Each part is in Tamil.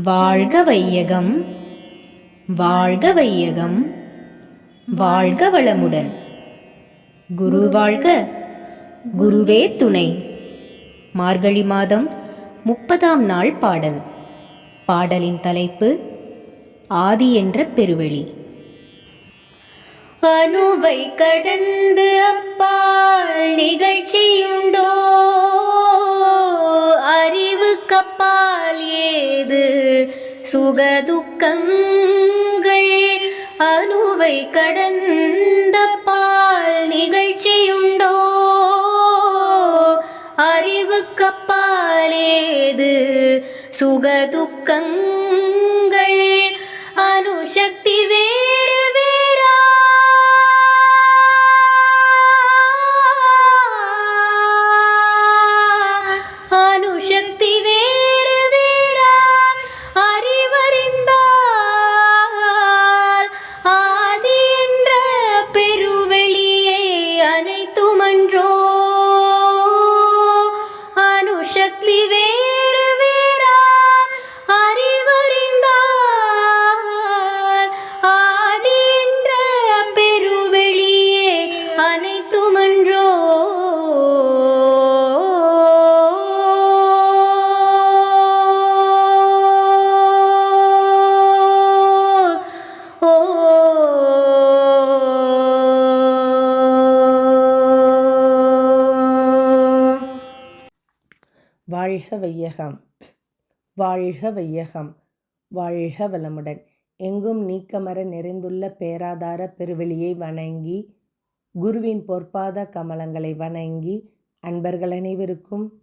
வாழ்க வையகம். வாழ்க வையகம். வாழ்க வளமுடன். குரு வாழ்க. குருவே துணை. மார்கழி மாதம் முப்பதாம் நாள் பாடல். பாடலின் தலைப்பு ஆதி என்ற பெருவெளி. அணுவை கடந்து அப்பால் நிகழ்ச்சியுண்டோ? அறிவு கப்பாலே செய்து சுகதுக்கங்கள். அணுவை கடந்த பால் நிகழ்ச்சியுண்டோ? அறிவு கப்பால் சுகதுக்கங்கள் வாழ்க வையகம். வாழ்க வையகம். வாழ்க வளமுடன். எங்கும் நீக்கமர நிறைந்துள்ள பேராதார பெருவெளியை வணங்கி குருவின் பொற்பாத கமலங்களை வணங்கி அன்பர்கள் அனைவருக்கும்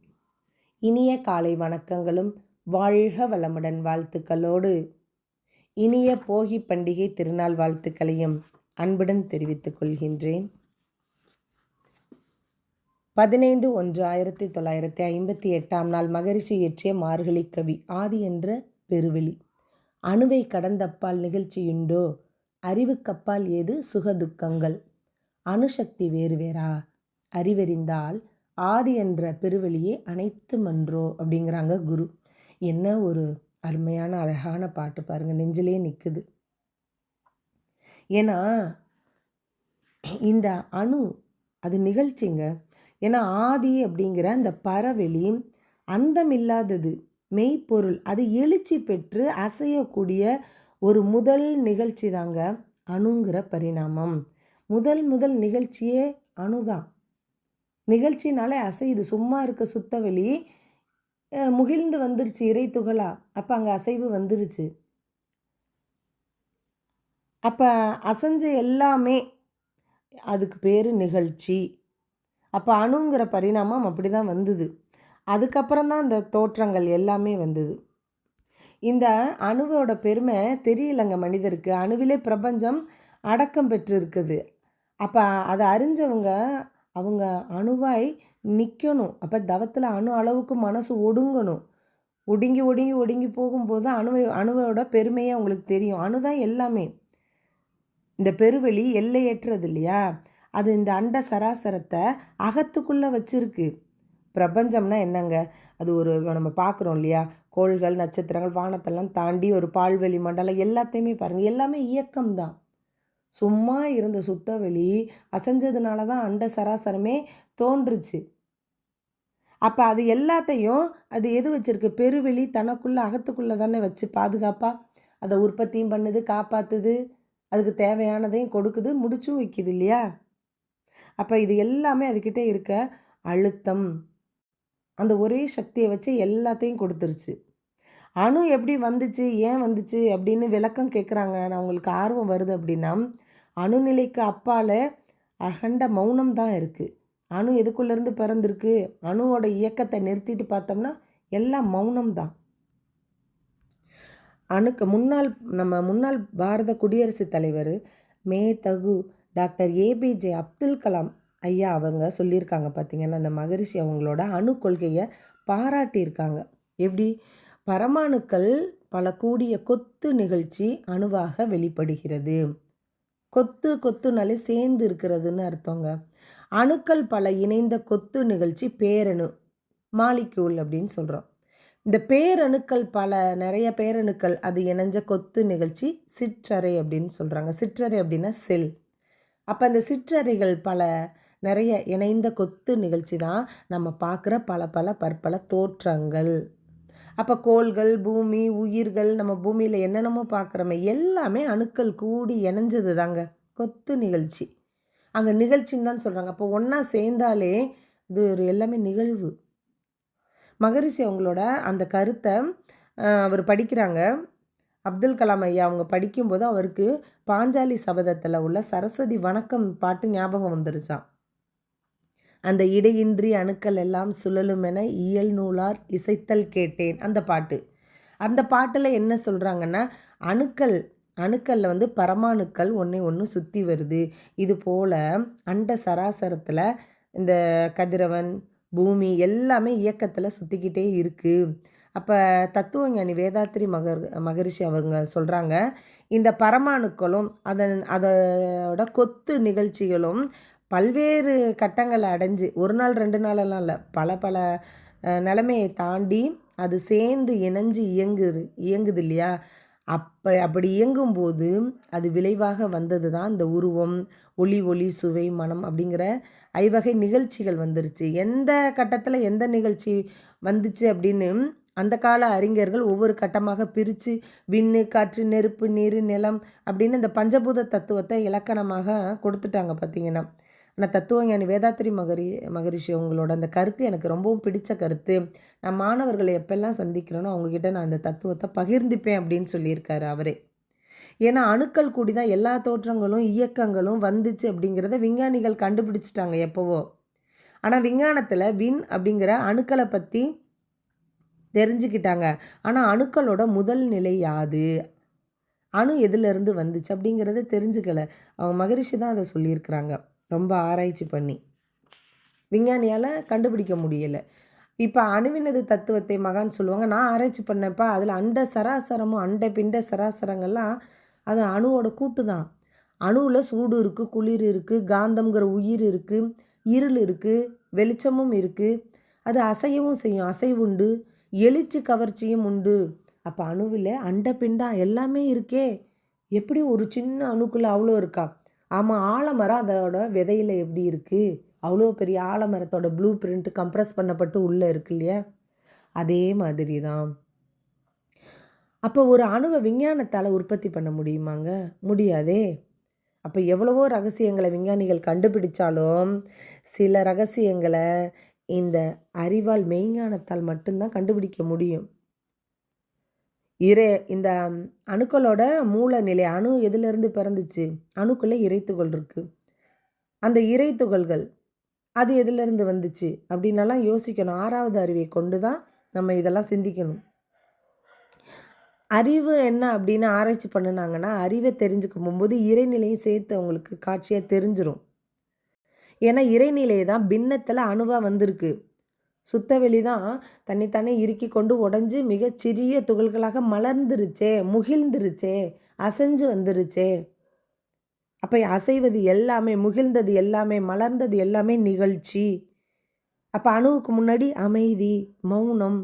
இனிய காலை வணக்கங்களும் வாழ்க வளமுடன் வாழ்த்துக்களோடு. இனிய போகி பண்டிகை திருநாள் வாழ்த்துக்களையும் அன்புடன் தெரிவித்துக் கொள்கின்றேன். பதினைந்து ஒன்று ஆயிரத்தி தொள்ளாயிரத்தி ஐம்பத்தி எட்டாம் நாள் மகரிஷி இயற்றிய மார்கழி கவி ஆதி என்ற பெருவெளி. அணுவை கடந்தப்பால் நிகழ்ச்சியுண்டோ? அறிவுக்கப்பால் ஏது சுகதுக்கங்கள்? அணுசக்தி வேறு வேறா? அறிவறிந்தால் ஆதி என்ற பெருவெளியே அனைத்து மன்றோ? அப்படிங்கிறாங்க குரு. என்ன ஒரு அருமையான அழகான பாட்டு பாருங்க. நெஞ்சிலே நிற்குது ஏன்னா இந்த அணு அது நிகழ்ச்சிங்க. ஏன்னா ஆதி அப்படிங்கிற அந்த பறவெளி அந்தமில்லாதது மெய்ப்பொருள் அது எழுச்சி பெற்று அசையக்கூடிய ஒரு முதல் நிகழ்ச்சி தாங்க அணுங்கிற பரிணாமம். முதல் முதல் நிகழ்ச்சியே அணுதான். நிகழ்ச்சினாலே அசையுது. சும்மா இருக்க சுத்தவெளி முகிழ்ந்து வந்துருச்சு இறை துகளா. அப்போ அங்கே அசைவு வந்துருச்சு. அப்போ அசைஞ்ச எல்லாமே அதுக்கு பேர் நிகழ்ச்சி. அப்போ அணுங்கிற பரிணாமம் அப்படி தான் வந்தது. அதுக்கப்புறம் தான் இந்த தோற்றங்கள் எல்லாமே வந்தது. இந்த அணுவோட பெருமை தெரியலங்க மனிதருக்கு. அணுவிலே பிரபஞ்சம் அடக்கம் பெற்று இருக்குது அப்போ அதை அறிஞ்சவங்க அவங்க அணுவாய் நிற்கணும் அப்போ தவத்தில் அணு அளவுக்கு மனசு ஒடுங்கணும். ஒடுங்கி ஒடுங்கி ஒடுங்கி போகும்போது அணுவை அணுவோட பெருமையே அவங்களுக்கு தெரியும். அணு தான் எல்லாமே. இந்த பெருவெளி எல்லையற்றது இல்லையா? அது இந்த அண்ட சராசரத்தை அகத்துக்குள்ளே வச்சிருக்கு. பிரபஞ்சம்னா என்னங்க? அது ஒரு நம்ம பார்க்குறோம் இல்லையா? கோள்கள் நட்சத்திரங்கள் வானத்தெல்லாம் தாண்டி ஒரு பால்வெளி மண்டலம் எல்லாத்தையுமே பாருங்கள் எல்லாமே இயக்கம்தான். சும்மா இருந்த சுத்தவெளி அசைஞ்சதுனால தான் அண்ட சராசரமே தோன்றுச்சு. அப்போ அது எல்லாத்தையும் அது எது வச்சிருக்கு? பெருவெளி தனக்குள்ளே அகத்துக்குள்ளே தானே வச்சு பாதுகாப்பாக அதை உற்பத்தியும் பண்ணுது காப்பாற்றுது அதுக்கு தேவையானதையும் கொடுக்குது முடிச்சும் வைக்குது இல்லையா? அப்போ இது எல்லாமே அதுக்கிட்ட இருக்க அழுத்தம். அந்த ஒரே சக்தியை வச்சு எல்லாத்தையும் கொடுத்துருச்சு. அணு எப்படி வந்துச்சு? ஏன் வந்துச்சு? அப்படின்னு விளக்கம் கேட்குறாங்க நான் உங்களுக்கு ஆர்வம் வருது அப்படின்னா அணுநிலைக்கு அப்பால் அகண்ட மௌனம் தான் இருக்குது அணு எதுக்குள்ளேருந்து பிறந்திருக்கு? அணுவோட இயக்கத்தை நிறுத்திட்டு பார்த்தோம்னா எல்லாம் மௌனம் தான். அணுக்கு முன்னாள் நம்ம முன்னாள் பாரத குடியரசுத் தலைவர் மே தகு டாக்டர் ஏபிஜே அப்துல் கலாம் ஐயா அவங்க சொல்லியிருக்காங்க பார்த்தீங்கன்னா அந்த மகரிஷி அவங்களோட அணு கொள்கையை பாராட்டியிருக்காங்க. எப்படி? பரமாணுக்கள் பல கூடிய கொத்து நிகழ்ச்சி அணுவாக வெளிப்படுகிறது. கொத்து கொத்துனாலே சேர்ந்து இருக்கிறதுன்னு அர்த்தங்க. அணுக்கள் பல இணைந்த கொத்து நிகழ்ச்சி பேரணு மாலிக்யூல் அப்படின்னு சொல்கிறோம் இந்த பேரணுக்கள் பல நிறைய பேரணுக்கள் அது இணைஞ்ச கொத்து நிகழ்ச்சி சிற்றறை அப்படின்னு சொல்கிறாங்க சிற்றறை அப்படின்னா செல். அப்போ அந்த சிற்றறைகள் பல நிறைய இணைந்த கொத்து நிகழ்ச்சி தான் நம்ம பார்க்குற பல பல பற்பல தோற்றங்கள். அப்போ கோள்கள் பூமி உயிர்கள் நம்ம பூமியில் என்னென்னமோ பார்க்குறோமே எல்லாமே அணுக்கள் கூடி இணைஞ்சது தாங்க கொத்து நிகழ்ச்சி. அங்கே நிகழ்ச்சின்னு தான் சொல்கிறாங்க அப்போ ஒன்றா சேர்ந்தாலே இது ஒரு எல்லாமே நிகழ்வு. மகரிஷி அவங்களோட அந்த கருத்தை அவர் படிக்கிறாங்க. அப்துல் கலாம் ஐயா அவங்க படிக்கும்போது அவருக்கு பாஞ்சாலி சபதத்தில் உள்ள சரஸ்வதி வணக்கம் பாட்டு ஞாபகம் வந்துருச்சான் அந்த இடையின்றி அணுக்கள் எல்லாம் சுழலும் என இயல் நூலார் இசைத்தல் கேட்டேன் அந்த பாட்டு. அந்த பாட்டில் என்ன சொல்கிறாங்கன்னா அணுக்கள் அணுக்களில் வந்து பரமாணுக்கள் ஒன்றை ஒன்று சுற்றி வருது. இது போல் அண்ட சராசரத்தில் இந்த கதிரவன் பூமி எல்லாமே இயக்கத்தில் சுற்றிக்கிட்டே இருக்குது அப்போ தத்துவஞானி வேதாத்ரி மகர் மகரிஷி அவங்க சொல்கிறாங்க இந்த பரமாணுக்களும் அதன் அதோட கொத்து நிகழ்ச்சிகளும் பல்வேறு கட்டங்களை அடைஞ்சு ஒரு நாள் ரெண்டு நாளெல்லாம் இல்லை பல பல நிலைமையை தாண்டி அது சேர்ந்து இணைஞ்சு இயங்குது இயங்குது இல்லையா? அப்போ அப்படி இயங்கும்போது அது விளைவாக வந்தது தான் இந்த உருவம் ஒளி ஒளி சுவை மனம் அப்படிங்கிற ஐவகை நிகழ்ச்சிகள் வந்துருச்சு. எந்த கட்டத்தில் எந்த நிகழ்ச்சி வந்துச்சு அப்படின்னு அந்த கால அறிஞர்கள் ஒவ்வொரு கட்டமாக பிரித்து விண்ணு காற்று நெருப்பு நீர் நிலம் அப்படின்னு இந்த பஞ்சபூத தத்துவத்தை இலக்கணமாக கொடுத்துட்டாங்க பார்த்தீங்கன்னா ஆனால் தத்துவஞானி வேதாத்திரி மகரி மகரிஷி அவங்களோட அந்த கருத்து எனக்கு ரொம்பவும் பிடிச்ச கருத்து. நான் மாணவர்களை எப்பெல்லாம் சந்திக்கிறேனோ அவங்கக்கிட்ட நான் அந்த தத்துவத்தை பகிர்ந்துப்பேன் அப்படின்னு சொல்லியிருக்காரு அவரே. ஏன்னா அணுக்கள் கூடி தான் எல்லா தோற்றங்களும் இயக்கங்களும் வந்துச்சு அப்படிங்கிறத விஞ்ஞானிகள் கண்டுபிடிச்சிட்டாங்க எப்போவோ. ஆனால் விஞ்ஞானத்தில் விண் அப்படிங்கிற அணுக்களை பற்றி தெரிஞ்சுக்கிட்டாங்க. ஆனால் அணுக்களோட முதல் நிலை யாது? அணு எதுலேருந்து வந்துச்சு அப்படிங்கிறத தெரிஞ்சுக்கல. அவங்க மகரிஷி தான் அதை சொல்லியிருக்கிறாங்க. ரொம்ப ஆராய்ச்சி பண்ணி. விஞ்ஞானியால் கண்டுபிடிக்க முடியலை. இப்போ அணுவினது தத்துவத்தை மகான் சொல்லுவாங்க நான் ஆராய்ச்சி பண்ணப்போ அதில் அண்ட சராசரமும் அண்ட பிண்ட சராசரங்கள்லாம் அது அணுவோட கூட்டு தான். அணுவில் சூடு இருக்குது குளிர் இருக்குது காந்தம்ங்கிற உயிர் இருக்குது இருள் இருக்குது வெளிச்சமும் இருக்குது அது அசையவும் செய்யும் அசைவுண்டு. எழுச்சி கவர்ச்சியும் உண்டு. அப்போ அணுவில் அண்ட பிண்டா எல்லாமே இருக்கே. எப்படி ஒரு சின்ன அணுக்குள்ளே அவ்வளோ இருக்கா? ஆமாம் ஆலமரம் அதோட விதையில் எப்படி இருக்குது அவ்வளோ பெரிய ஆலமரத்தோட ப்ளூ பிரிண்ட் கம்ப்ரஸ் பண்ணப்பட்டு உள்ளே இருக்கு இல்லையா? அதே மாதிரி தான் அப்போ ஒரு அணுவை விஞ்ஞானத்தால் உற்பத்தி பண்ண முடியுமாங்க? முடியாதே. அப்போ எவ்வளவோ ரகசியங்களை விஞ்ஞானிகள் கண்டுபிடிச்சாலும் சில ரகசியங்களை இந்த அறிவால் மெய்ஞானத்தால் மட்டும்தான் கண்டுபிடிக்க முடியும். இறை இந்த அணுக்களோட மூல நிலை அணு எதிலிருந்து பிறந்துச்சு? அணுக்குள்ளே இறைத்துகள் இருக்குது அந்த இறைத்துகள்கள் அது எதிலிருந்து வந்துச்சு? அப்படின்னலாம் யோசிக்கணும். ஆறாவது அறிவை கொண்டு தான் நம்ம இதெல்லாம் சிந்திக்கணும். அறிவு என்ன அப்படின்னு ஆராய்ச்சி பண்ணினாங்கன்னா அறிவை தெரிஞ்சுக்கும் போது இறைநிலையும் சேர்த்து அவங்களுக்கு காட்சியாக தெரிஞ்சிடும் ஏன்னா இறைநிலை தான் பின்னத்தில் அணுவாக வந்திருக்கு. சுத்தவெளி தான் தன்னைத்தானே இறுக்கி கொண்டு உடஞ்சி மிகச் சிறிய துகள்களாக மலர்ந்துருச்சே முகிழ்ந்துருச்சே அசைஞ்சு வந்துருச்சே. அப்போ அசைவது எல்லாமே முகிழ்ந்தது எல்லாமே மலர்ந்தது எல்லாமே நிகழ்ச்சி. அப்போ அணுவுக்கு முன்னாடி அமைதி மௌனம்.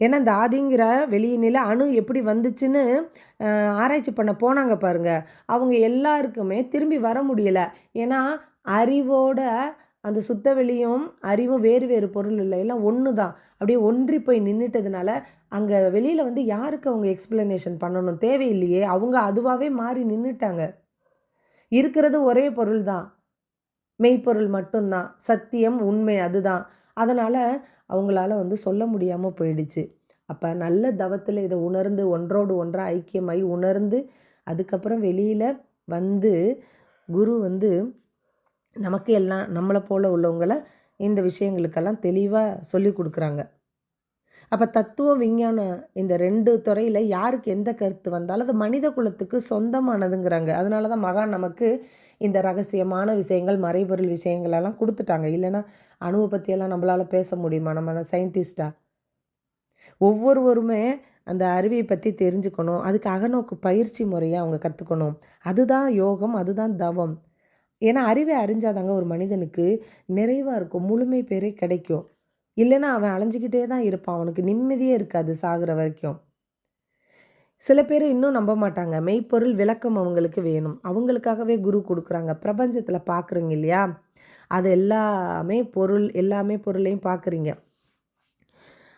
ஏன்னா இந்த ஆதிங்கிற வெளியினில அணு எப்படி வந்துச்சுன்னு ஆராய்ச்சி பண்ண போனாங்க பாருங்க. அவங்க எல்லாருக்குமே திரும்பி வர முடியலை. ஏன்னா அறிவோட அந்த சுத்தவெளியும் அறிவும் வேறு வேறு பொருள் இல்லை. எல்லாம் ஒன்று தான். அப்படியே ஒன்றி போய் நின்றுட்டதுனால அங்கே வெளியில் வந்து யாருக்கு அவங்க எக்ஸ்பிளனேஷன் பண்ணணும்? தேவையில்லையே. அவங்க அதுவாகவே மாறி நின்றுட்டாங்க இருக்கிறது ஒரே பொருள் தான். மெய்ப்பொருள் மட்டும்தான். சத்தியம் உண்மை அதுதான். அதனால் அவங்களால வந்து சொல்ல முடியாமல் போயிடுச்சு. அப்போ நல்ல தவத்தில் இதை உணர்ந்து ஒன்றோடு ஒன்றாக ஐக்கியமாகி உணர்ந்து அதுக்கப்புறம் வெளியில் வந்து குரு வந்து நமக்கு எல்லாம் நம்மளை போல் உள்ளவங்களை இந்த விஷயங்களுக்கெல்லாம் தெளிவாக சொல்லி கொடுக்குறாங்க. அப்போ தத்துவ விஞ்ஞானம் இந்த ரெண்டு துறையில் யாருக்கு எந்த கருத்து வந்தாலும் அது மனித குலத்துக்கு சொந்தமானதுங்கிறாங்க. அதனால தான் மகான் நமக்கு இந்த ரகசியமான விஷயங்கள் மறைபொருள் விஷயங்களெல்லாம் கொடுத்துட்டாங்க. இல்லைன்னா அணுவை பற்றியெல்லாம் நம்மளால் பேச முடியுமா? நம்ம சயின்டிஸ்டாக ஒவ்வொருவருமே அந்த அறிவியை பற்றி தெரிஞ்சுக்கணும். அதுக்கு அகநோக்கு பயிற்சி முறையை அவங்க கற்றுக்கணும் அதுதான் யோகம் அதுதான் தவம். ஏன்னா அறிவை அறிஞ்சாதாங்க ஒரு மனிதனுக்கு நிறைவாக இருக்கும். முழுமை பேரே கிடைக்கும். இல்லைன்னா அவன் அலைஞ்சிக்கிட்டே தான் இருப்பான். அவனுக்கு நிம்மதியே இருக்காது சாகிற வரைக்கும். சில பேர் இன்னும் நம்ப மாட்டாங்க. மெய்ப்பொருள் விளக்கம் அவங்களுக்கு வேணும். அவங்களுக்காகவே குரு கொடுக்குறாங்க. பிரபஞ்சத்தில் பார்க்குறீங்க இல்லையா? அது எல்லாமே பொருள் எல்லாமே பொருளையும் பார்க்குறீங்க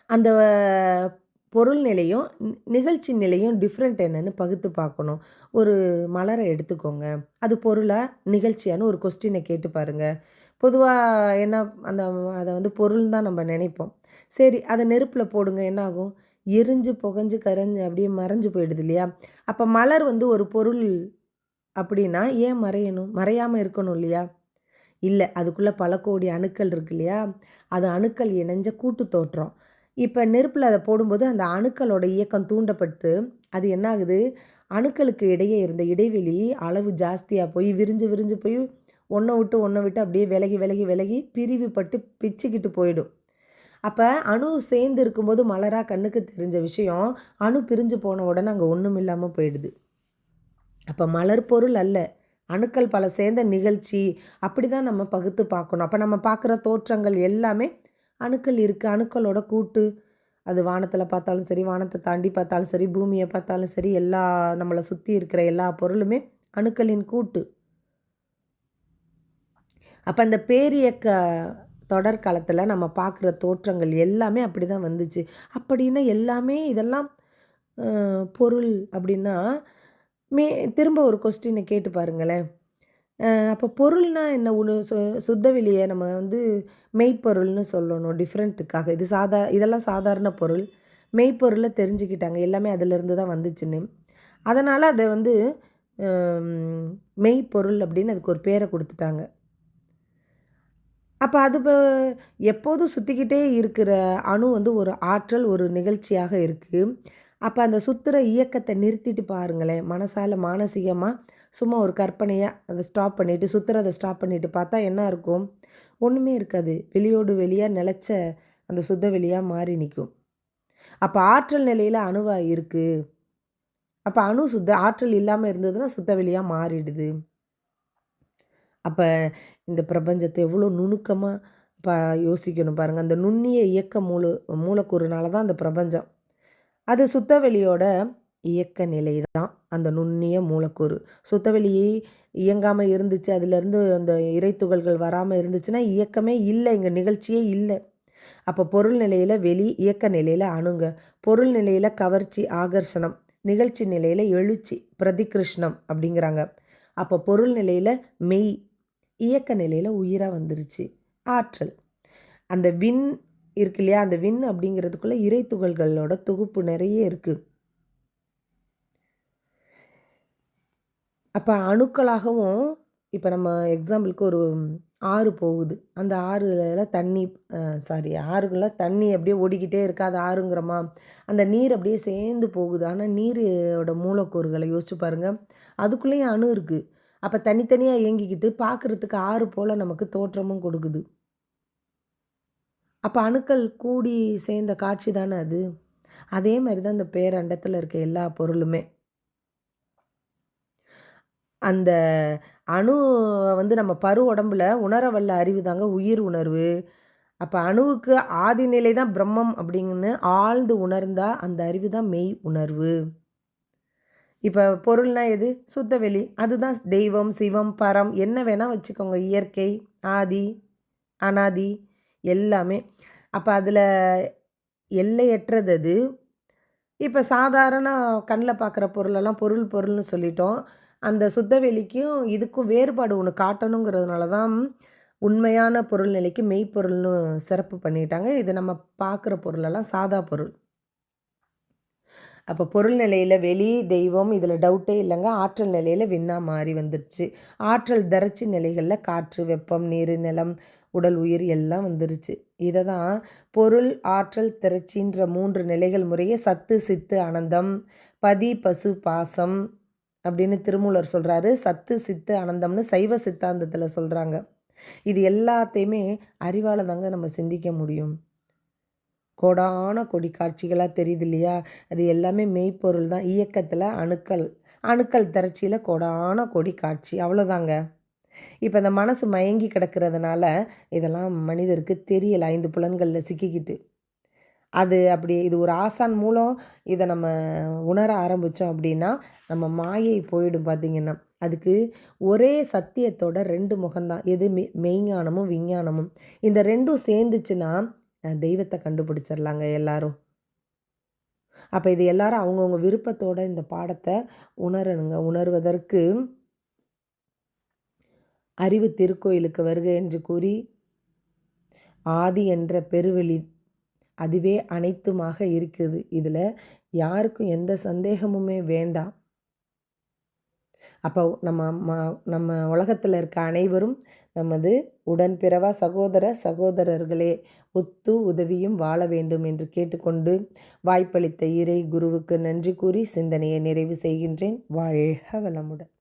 அந்த பொருள் நிலையும் நி- நிகழ்ச்சி நிலையும் டிஃப்ரெண்ட் என்னன்னு பகுத்து பார்க்கணும் ஒரு மலரை எடுத்துக்கோங்க. அது பொருளாக நிகழ்ச்சியான்னு ஒரு கொஸ்டினை கேட்டு பாருங்க. பொதுவாக என்ன அந்த அதை வந்து பொருள் தான் நம்ம நினைப்போம். சரி அதை நெருப்பில் போடுங்க. என்ன ஆகும்? எரிஞ்சு புகஞ்சு கரைஞ்சு அப்படியே மறைஞ்சு போயிடுது இல்லையா? அப்போ மலர் வந்து ஒரு பொருள் அப்படின்னா ஏன் மறையணும்? மறையாமல் இருக்கணும் இல்லையா? இல்லை அதுக்குள்ளே பல கோடி அணுக்கள் இருக்கு இல்லையா? அது அணுக்கள் இணைஞ்ச கூட்டு தோற்றம். இப்போ நெருப்பில் அதை போடும்போது அந்த அணுக்களோட இயக்கம் தூண்டப்பட்டு அது என்ன ஆகுது அணுக்களுக்கு இடையே இருந்த இடைவெளி அளவு ஜாஸ்தியாக போய் விரிஞ்சு விரிஞ்சு போய் ஒன்றை விட்டு ஒன்றை விட்டு அப்படியே விலகி விலகி விலகி பிரிவுபட்டு பிச்சுக்கிட்டு போயிடும். அப்போ அணு சேர்ந்து இருக்கும்போது மலராக கண்ணுக்கு தெரிஞ்ச விஷயம் அணு பிரிஞ்சு போன உடனே அங்கே ஒன்றும் இல்லாமல் போயிடுது. அப்போ மலர் பொருள் அல்ல. அணுக்கள் பல சேர்ந்த நிகழ்ச்சி அப்படி தான் நம்ம பகுத்து பார்க்கணும். அப்போ நம்ம பார்க்குற தோற்றங்கள் எல்லாமே அணுக்கள் இருக்குது அணுக்களோட கூட்டு. அது வானத்தில் பார்த்தாலும் சரி வானத்தை தாண்டி பார்த்தாலும் சரி பூமியை பார்த்தாலும் சரி எல்லா நம்மளை சுற்றி இருக்கிற எல்லா பொருளுமே அணுக்களின் கூட்டு. அப்போ அந்த பேரியக்க தொடர் காலத்தில் நம்ம பார்க்குற தோற்றங்கள் எல்லாமே அப்படி தான் வந்துச்சு. அப்படின்னா எல்லாமே இதெல்லாம் பொருள் அப்படின்னா மே திரும்ப ஒரு கொஸ்டினை கேட்டு பாருங்களேன். அப்போ பொருள்னால் என்ன? ஒன்று சு சுத்த வெளியை நம்ம வந்து மெய்ப்பொருள்னு சொல்லணும். டிஃப்ரெண்ட்டுக்காக இது சாதா இதெல்லாம் சாதாரண பொருள். மெய்ப்பொருளை தெரிஞ்சுக்கிட்டாங்க. எல்லாமே அதிலிருந்து தான் வந்துச்சுன்னு. அதனால் அதை வந்து மெய்ப்பொருள் அப்படின்னு அதுக்கு ஒரு பேரை கொடுத்துட்டாங்க. அப்போ அது இப்போ எப்போதும் சுற்றிக்கிட்டே இருக்கிற அணு வந்து ஒரு ஆற்றல் ஒரு நிகழ்ச்சியாக இருக்குது அப்போ அந்த சுற்றுற இயக்கத்தை நிறுத்திட்டு பாருங்களேன். மனசால் மானசீகமாக சும்மா ஒரு கற்பனையாக அதை ஸ்டாப் பண்ணிவிட்டு சுற்றுறதை ஸ்டாப் பண்ணிவிட்டு பார்த்தா என்ன இருக்கும்? ஒன்றுமே இருக்காது. வெளியோடு வெளியாக நிலச்ச அந்த சுத்த வெளியாக மாறி நிற்கும் அப்போ ஆற்றல் நிலையில் அணுவாக இருக்குது அப்போ அணு சுத்த ஆற்றல் இல்லாமல் இருந்ததுன்னா சுத்த வெளியாக மாறிடுது. அப்போ இந்த பிரபஞ்சத்தை எவ்வளோ நுணுக்கமாக பா யோசிக்கணும் பாருங்கள் அந்த நுண்ணிய இயக்க மூல மூலக்கூறுனால தான் அந்த பிரபஞ்சம். அது சுத்தவெளியோட இயக்க நிலை தான் அந்த நுண்ணிய மூலக்கூறு. சுத்தவெளியை இயங்காமல் இருந்துச்சு அதுலேருந்து அந்த இறைத்துகள்கள் வராமல் இருந்துச்சுன்னா இயக்கமே இல்லை இங்கே நிகழ்ச்சியே இல்லை. அப்போ பொருள் நிலையில் வெளி இயக்க நிலையில் அணுங்க. பொருள் நிலையில் கவர்ச்சி ஆகர்ஷணம். நிகழ்ச்சி நிலையில் எழுச்சி பிரதிகிருஷ்ணம் அப்படிங்கிறாங்க. அப்போ பொருள் நிலையில் மெய் இயக்க நிலையில் உயிராக வந்துருச்சு. ஆற்றல். அந்த விண் இருக்கு இல்லையா? அந்த விண் அப்படிங்கிறதுக்குள்ளே இறை துகள்களோட தொகுப்பு நிறைய இருக்குது அப்போ அணுக்களாகவும் இப்போ நம்ம எக்ஸாம்பிளுக்கு ஒரு ஆறு போகுது. அந்த ஆறுல தண்ணி சாரி ஆறுகளில் தண்ணி அப்படியே ஓடிக்கிட்டே இருக்கு. அது ஆறுங்கிறமா? அந்த நீர் அப்படியே சேர்ந்து போகுது. ஆனால் நீரோட மூலக்கூறுகளை யோசிச்சு பாருங்கள் அதுக்குள்ளேயும் அணு இருக்குது அப்போ தனித்தனியாக இயங்கிக்கிட்டு பார்க்குறதுக்கு ஆறு போல் நமக்கு தோற்றமும் கொடுக்குது. அப்போ அணுக்கள் கூடி சேர்ந்த காட்சி தானே அது? அதே மாதிரி தான் இந்த பேரண்டத்தில் இருக்க எல்லா பொருளுமே. அந்த அணு வந்து நம்ம பரு உடம்புல உணர வல்ல அறிவு தாங்க உயிர் உணர்வு. அப்போ அணுவுக்கு ஆதிநிலை தான் பிரம்மம் அப்படின்னு ஆழ்ந்து உணர்ந்தால் அந்த அறிவு தான் மெய் உணர்வு. இப்போ பொருள்னா எது? சுத்தவெளி அதுதான் தெய்வம் சிவம் பரம். என்ன வேணால் வச்சுக்கோங்க. இயற்கை ஆதி அனாதி எல்லாமே. அப்போ அதில் எல்லையற்றது அது இப்போ சாதாரண கண்ணில் பார்க்குற பொருளெல்லாம் பொருள் பொருள்னு சொல்லிட்டோம். அந்த சுத்தவெளிக்கும் இதுக்கும் வேறுபாடு ஒன்று காட்டணுங்கிறதுனால தான் உண்மையான பொருள் நிலைக்கு மெய்ப்பொருள்னு சிறப்பு பண்ணிட்டாங்க. இது நம்ம பார்க்குற பொருளெல்லாம் சாதா பொருள். அப்போ பொருள் நிலையில் வெளி தெய்வம் இதில் டவுட்டே இல்லைங்க. ஆற்றல் நிலையில் விண்ணா மாறி வந்துருச்சு. ஆற்றல் தரச்சி நிலைகளில் காற்று வெப்பம் நீர் நிலம் உடல் உயிர் எல்லாம் வந்துருச்சு. இதை தான் பொருள் ஆற்றல் திரட்சின்ற மூன்று நிலைகள் முறையே சத்து சித்து ஆனந்தம் பதி பசு பாசம் அப்படின்னு திருமூலர் சொல்கிறாரு சத்து சித்து அனந்தம்னு சைவ சித்தாந்தத்தில் சொல்கிறாங்க இது எல்லாத்தையுமே அறிவால் தாங்க நம்ம சிந்திக்க முடியும். கோடான கொடி காட்சிகளாக தெரியுது இல்லையா? அது எல்லாமே மெய்ப்பொருள் தான். இயக்கத்தில் அணுக்கள் அணுக்கள் திரட்சியில் கோடான கொடி காட்சி. அவ்வளோதாங்க. இப்போ இந்த மனசு மயங்கி கிடக்கிறதுனால இதெல்லாம் மனிதருக்கு தெரியலை. ஐந்து புலன்களில் சிக்கிக்கிட்டு. அது அப்படி இது ஒரு ஆசான் மூலம் இதை நம்ம உணர ஆரம்பித்தோம் அப்படின்னா நம்ம மாயை போயிடும் பார்த்திங்கன்னா அதுக்கு ஒரே சத்தியத்தோட ரெண்டு முகம்தான். எது மெ மெய்ஞானமும் விஞ்ஞானமும். இந்த ரெண்டும் சேர்ந்துச்சுன்னா தெய்வத்தை கண்டுபிடிச்சிடலாங்க எல்லாரும். அப்போ இது எல்லாரும் அவங்கவுங்க விருப்பத்தோட இந்த பாடத்தை உணரணுங்க. உணர்வதற்கு அறிவு திருக்கோயிலுக்கு வருக என்று கூறி ஆதி என்ற பெருவெளி அதுவே அனைத்துமாக இருக்குது. இதில் யாருக்கும் எந்த சந்தேகமுமே வேண்டாம். அப்போ நம்ம ம- நம்ம உலகத்தில் இருக்க அனைவரும் நமது உடன்பிறவா சகோதர சகோதரர்களே ஒத்து உதவியும் வாழ வேண்டும் என்று கேட்டுக்கொண்டு வாய்ப்பளித்த இறை குருவுக்கு நன்றி கூறி சிந்தனையை நிறைவு செய்கின்றேன். வாழ்க வளமுடன்.